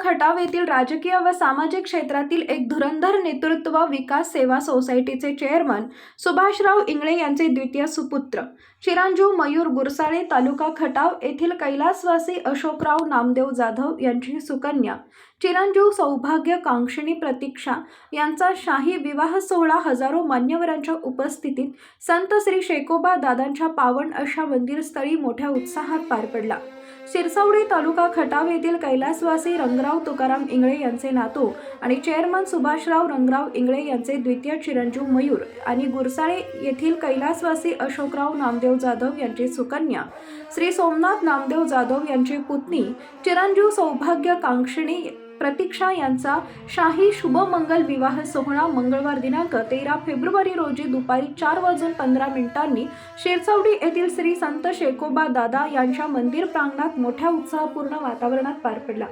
खटाव येथील राजकीय व सामाजिक क्षेत्रातील एक धुरंधर नेतृत्व विकास सेवा सोसायटीचे चेअरमन सुभाषराव इंगळे यांचे द्वितीय सुपुत्र. चिरंजीव मयूर गुरसाळे तालुका खटाव येथील कैलासवासी अशोकराव नामदेव जाधव यांची सुकन्या. चिरंजीव सौभाग्य कांक्षिणी प्रतीक्षा यांचा शाही विवाह सोहळा हजारो मान्यवरांच्या उपस्थितीत संत श्री शेकोबा दादांच्या पावन अशा मंदिरस्थळी मोठ्या उत्साहात पार पडला. सिरसावडी तालुका खटाव येथील कैलासवासी रंगराव तुकाराम इंगळे यांचे नातू आणि चेअरमन सुभाषराव रंगराव इंगळे यांचे द्वितीय चिरंजीव मयूर आणि गुरसाळे येथील कैलासवासी अशोकराव नामदेव जाधव यांची सुकन्या श्री सोमनाथ नामदेव जाधव यांची पुतणी चिरंजीव सौभाग्य कांक्षिणी प्रतीक्षा यांचा शाही शुभमंगल विवाह सोहळा मंगळवार दिनांक तेरा फेब्रुवारी रोजी दुपारी चार वाजून पंधरा मिनिटांनी शिरसवडी येथील श्री संत शेकोबा दादा यांच्या मंदिर प्रांगणात मोठ्या उत्साहपूर्ण वातावरणात पार पडला.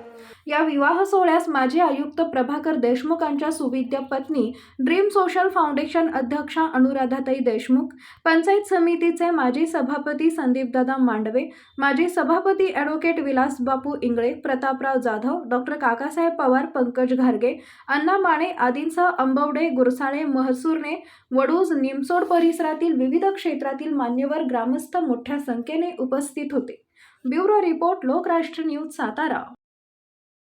या विवाह सोहळ्यास माजी आयुक्त प्रभाकर देशमुखांच्या सुविद्य पत्नी ड्रीम सोशल फाउंडेशन अध्यक्षा अनुराधाताई देशमुख पंचायत समितीचे माजी सभापती संदीपदादा मांडवे माजी सभापती ॲडव्होकेट विलास बापू इंगळे प्रतापराव जाधव डॉक्टर काकासाहेब पवार पंकज घारगे अण्णा माने आदींसह अंबवडे गुरसाळे महसूरने वडूज निमसोड परिसरातील विविध क्षेत्रातील मान्यवर ग्रामस्थ मोठ्या संख्येने उपस्थित होते. Bureau report Lokrashtra news Satara.